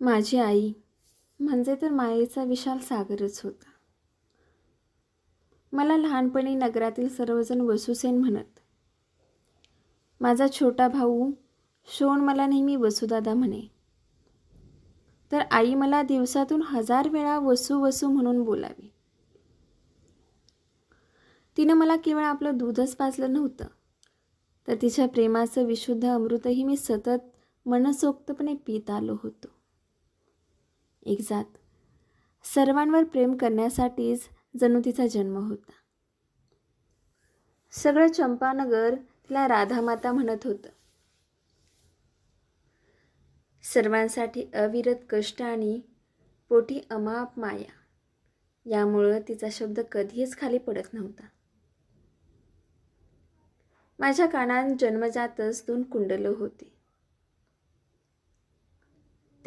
माझी आई म्हणजे तर मायेचा विशाल सागरच होता. मला लहानपणी नगरातील सर्वजण वसुसेन म्हणत. माझा छोटा भाऊ शोण मला नेहमी वसुदादा म्हणे. तर आई मला दिवसातून हजार वेळा वसू वसू म्हणून बोलावी. तिनं मला केवळ आपलं दूधच पाजलं नव्हतं. तर तिच्या प्रेमाचं विशुद्ध अमृतही मी सतत मनसोक्तपणे पित आलो होतो. एक जात. सर्वांवर प्रेम करण्यासाठीच जणू तिचा जन्म होता. सगळं चंपानगर तिला राधामाता म्हणत होतं. सर्वांसाठी अविरत कष्ट आणि पोटी अमाप माया यामुळं तिचा शब्द कधीच खाली पडत नव्हता. माझ्या कानात जन्मजातच दोन कुंडलं होती.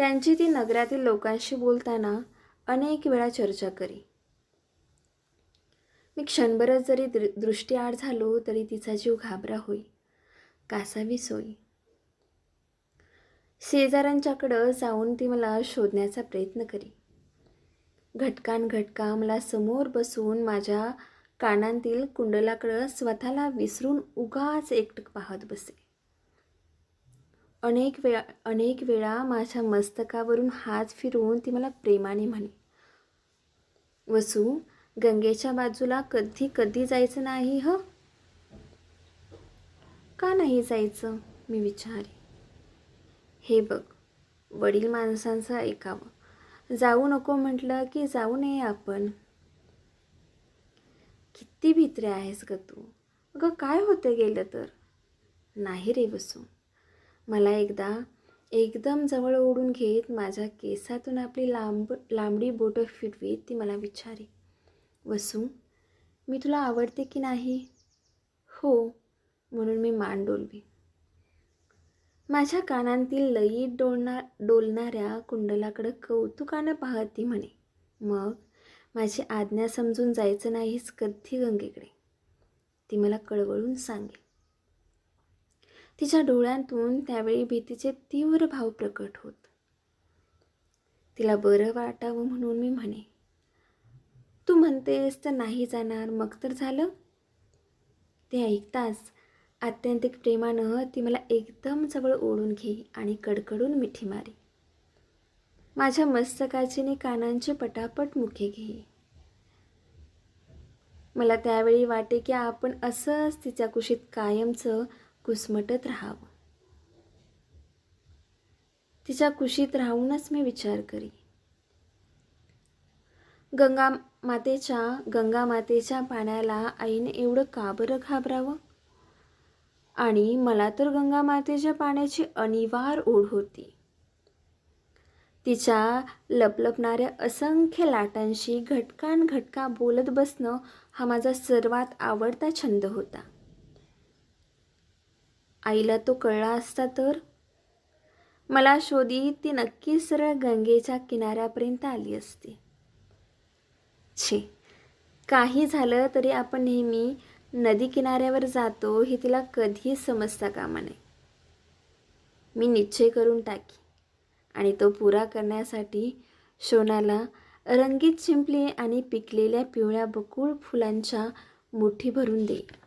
त्यांची ती नगरातील लोकांशी बोलताना अनेक वेळा चर्चा करी. मी क्षणभरच जरी दृ दृष्टीआड झालो तरी तिचा जीव घाबरा होई. कासावी सोयी शेजाऱ्यांच्याकडं जाऊन ती मला शोधण्याचा प्रयत्न करी. घटकान घटका मला समोर बसून माझ्या कानांतील कुंडलाकडं स्वतःला विसरून उगाच एकटक पाहत बसे. अनेक वेळा अनेक वेळा माझ्या मस्तकावरून हात फिरवून ती मला प्रेमाने म्हणे. वसू गंगेच्या बाजूला कधी कधी जायचं नाही ह? का नाही जायचं? मी विचारे हे बघ वडील माणसांचं ऐकावं. जाऊ नको म्हटलं की जाऊ नये आपण. किती भित्रे आहेस ग तू. अगं काय होतं गेलं तर? नाही रे बसू मला एकदा एकदम जवळ ओढून घेत माझ्या केसातून आपली लांब लांबडी बोटं फिरवीत ती मला विचारे. वसू मी तुला आवडते की नाही? हो म्हणून मी मान डोलवी. माझ्या कानांतील लयीत डोलना डोलणाऱ्या कुंडलाकडं कौतुकानं पाहत ती म्हणे. मग माझी आज्ञा समजून जायचं नाहीच कधी गंगेकडे? ती मला कळवळून सांगेल. तिच्या डोळ्यांतून त्यावेळी भीतीचे तीव्र भाव प्रकट होत. तिला बरं वाटावं म्हणून मी म्हणे तू म्हणतेस तर नाही जाणार मग तर झालं. ते ऐकताच आत्यंतिक प्रेमानं ती मला एकदम जवळ ओढून घेई आणि कडकडून मिठी मारी. माझ्या मस्तकाचीने कानांचे पटापट मुखे घे मला त्यावेळी वाटे की आपण असंच तिच्या कुशीत कायमचं घुसमटत राहावं. तिच्या कुशीत राहूनच मी विचार करी. गंगा मातेच्या गंगा मातेच्या पाण्याला आईने एवढं का बरं घाबरावं? आणि मला तर गंगा मातेच्या पाण्याची अनिवार ओढ होती. तिच्या लपलपणाऱ्या असंख्य लाटांशी घटकान घटका बोलत बसणं हा माझा सर्वात आवडता छंद होता. आईला तो कळला असता तर? मला शोधी ती नक्कीच सरळ गंगेच्या किनाऱ्यापर्यंत आली असती. छे काही झालं तरी आपण नेहमी नदी किनाऱ्यावर जातो हे तिला कधीही समजता कामा नये. मी निश्चय करून टाकी आणि तो पुरा करण्यासाठी शोनाला रंगीत शिंपले आणि पिकलेल्या पिवळ्या बकुळ फुलांच्या मुठी भरून देईल